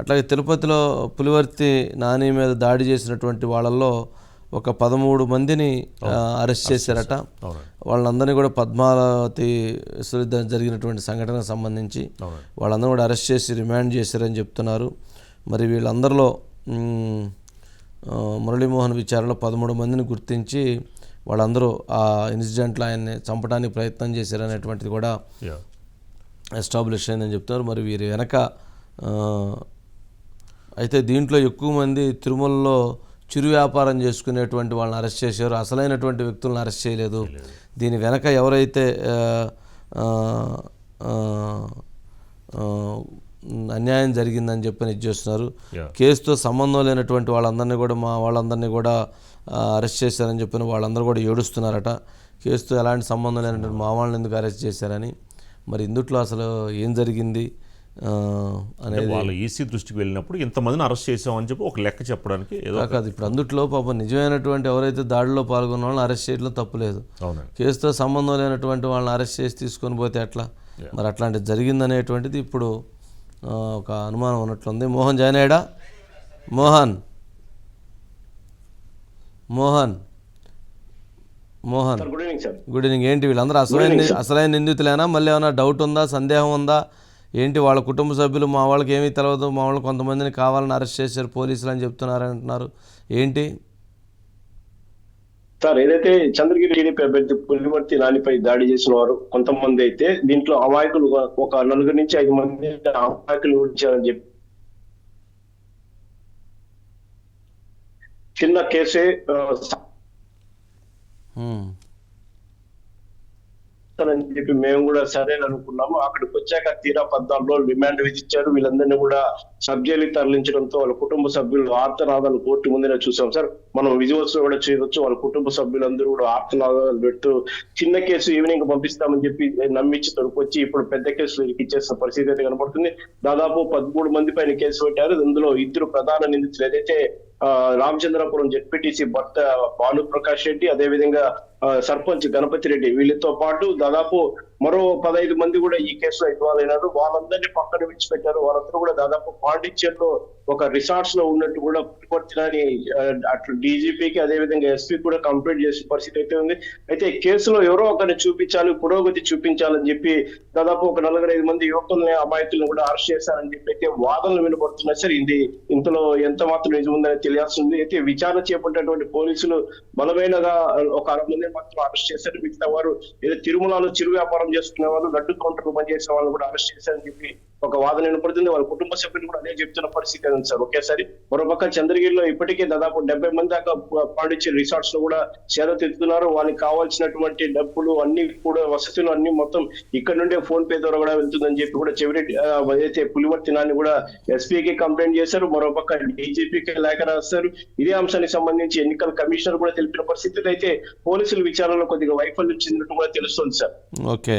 అట్లాగే తిరుపతిలో పులివర్తి నాని మీద దాడి చేసినటువంటి వాళ్ళల్లో ఒక పదమూడు మందిని అరెస్ట్ చేశారట. వాళ్ళందరినీ కూడా పద్మావతి జరిగినటువంటి సంఘటనకు సంబంధించి వాళ్ళందరూ కూడా అరెస్ట్ చేసి రిమాండ్ చేశారని చెప్తున్నారు. మరి వీళ్ళందరిలో మురళీమోహన్ విచారణలో పదమూడు మందిని గుర్తించి వాళ్ళందరూ ఆ ఇన్సిడెంట్లో ఆయన్ని చంపడానికి ప్రయత్నం చేశారనేటువంటిది కూడా ఎస్టాబ్లిష్ అయిందని చెప్తున్నారు. మరి వీరి వెనక అయితే దీంట్లో ఎక్కువ మంది తిరుమలలో చిరు వ్యాపారం చేసుకునేటువంటి వాళ్ళని అరెస్ట్ చేశారు. అసలైనటువంటి వ్యక్తులను అరెస్ట్ చేయలేదు. దీని వెనక ఎవరైతే అన్యాయం జరిగిందని చెప్పని ఇది చేస్తున్నారు. కేసుతో సంబంధం లేనటువంటి వాళ్ళందరినీ కూడా మా వాళ్ళందరినీ కూడా అరెస్ట్ చేశారని చెప్పిన వాళ్ళందరూ కూడా ఏడుస్తున్నారట. కేసుతో ఎలాంటి సంబంధం లేనటువంటి మా వాళ్ళని ఎందుకు అరెస్ట్ చేశారని. మరి ఇందుట్లో అసలు ఏం జరిగింది? అనేది వాళ్ళ ఈసీ దృష్టికి వెళ్ళినప్పుడు ఇంతమందిని అరెస్ట్ చేసామని చెప్పి ఒక లెక్క చెప్పడానికి ఏదో కాదు ఇప్పుడు అందుట్లో పాపం నిజమైనటువంటి ఎవరైతే దాడిలో పాల్గొన్న వాళ్ళని అరెస్ట్ చేయడంలో తప్పు లేదు. అవునండి. కేసుతో సంబంధం లేనటువంటి వాళ్ళని అరెస్ట్ చేసి తీసుకొని పోతే ఎట్లా? మరి అట్లాంటిది జరిగిందనేటువంటిది ఇప్పుడు ఒక అనుమానం ఉన్నట్లుంది. Mohan join అయ్యాడా? Mohan. Mohan. Mohan. Sir good evening sir. Good evening. ఏంటి వీళ్ళందరూ అసలైన అసలైన నిందితులేనా? మళ్ళీ ఏమైనా డౌట్ ఉందా? సందేహం ఉందా? ఏంటి వాళ్ళ కుటుంబ సభ్యులు మా వాళ్ళకి ఏమీ తెలియదు మా వాళ్ళు కొంతమందిని కావాలని అరెస్ట్ చేశారు పోలీసులు అని చెప్తున్నారు అంటున్నారు ఏంటి? సార్ ఏదైతే చంద్రగిరి టీడీపీ అభ్యర్థి పులివర్తి నానిపై దాడి చేసిన వారు కొంతమంది అయితే దీంట్లో అమాయకులు ఒక నలుగురు నుంచి ఐదు మంది అమాయకులు ఉంచారని చెప్పి చిన్న కేసే ఆ, హ్మ్. అని చెప్పి మేము కూడా సరే అనుకున్నాము. అక్కడికి వచ్చాక తీరా పద్నాలుగు రోజులు రిమాండ్ విధించారు. వీళ్ళందరినీ కూడా సబ్ తరలించడంతో వాళ్ళ కుటుంబ సభ్యులు ఆర్తనాదాలు కోర్టు ముందునే చూసాం సార్. మనం విజయోత్సవం కూడా చేయవచ్చు. వాళ్ళ కుటుంబ సభ్యులందరూ కూడా ఆర్తనాదాలు పెడుతూ చిన్న కేసు ఈవినింగ్ పంపిస్తామని చెప్పి నమ్మించి తొడుకొచ్చి ఇప్పుడు పెద్ద కేసులు ఇరికిచ్చేసిన పరిస్థితి అయితే కనబడుతుంది. దాదాపు పదమూడు మంది పైన కేసు పెట్టారు. ఇందులో ఇద్దరు ప్రధాన నిందితులు ఏదైతే ఆ, రామచంద్రపురం జెడ్పీటీసీ భర్త భానుప్రకాష్ రెడ్డి అదే విధంగా సర్పంచ్ గణపతి రెడ్డి. వీళ్ళతో పాటు దాదాపు మరో పదహైదు మంది కూడా ఈ కేసులో ఇన్వాల్వ్ అయినారు. వాళ్ళందరినీ పక్కన విడిచిపెట్టారు. వాళ్ళందరూ కూడా దాదాపు పాండిచ్చేరిలో ఒక రిసార్ట్స్లో ఉన్నట్టు కూడా పుట్టుకొచ్చినని అటు డీజీపీకి అదే విధంగా ఎస్పీ కూడా కంప్లైంట్ చేసే పరిస్థితి అయితే ఉంది. అయితే కేసులో ఎవరో ఒకరిని చూపించాలి పురోగతి చూపించాలని చెప్పి దాదాపు ఒక నలుగురు ఐదు మంది యువకుల్ని అమాయకులను కూడా అరెస్ట్ చేశారని చెప్పి అయితే వాదనలు వినబడుతున్నాయి సార్ ఇది ఇంతలో ఎంత మాత్రం నిజం ఉందని తెలియాల్సింది అయితే విచారణ చేపట్టినటువంటి పోలీసులు బలమైనగా ఒక అరవై మంది మాత్రం అరెస్ట్ చేశారు. మిగతా వారు ఏదో తిరుమలలో చిరు వ్యాపారం చేసుకునే వాళ్ళు లడ్డు కౌంటర్ పనిచేసే వాళ్ళు కూడా అరెస్ట్ చేశారని చెప్పి ఒక వాదన వినపడుతుంది వాళ్ళ కుటుంబ సభ్యులు కూడా అదే చెప్తున్న పరిస్థితి ఉంది సార్. ఒకేసారి మరోపక్క చంద్రగిరిలో ఇప్పటికే దాదాపు డెబ్బై మంది దాకా పాండిచ్చేరి రిసార్ట్స్లో కూడా సేద తెచ్చుతున్నారు వాళ్ళకి కావాల్సినటువంటి డబ్బులు అన్ని కూడా వసతులు అన్ని మొత్తం ఇక్కడ నుండే ఫోన్ పే ద్వారా కూడా వెళ్తుందని చెప్పి కూడా చివరి అయితే ఏదైతే పులివర్తి నాన్ని కూడా ఎస్పీకి కంప్లైంట్ చేశారు. మరోపక్క డీజీపీకి లేఖ రాస్తారు. ఇదే అంశానికి సంబంధించి ఎన్నికల కమిషనర్ కూడా తెలిపిన పరిస్థితులు అయితే పోలీసుల విచారణలో కొద్దిగా వైఫల్యం చెందినట్టు కూడా తెలుస్తుంది సార్. ఓకే.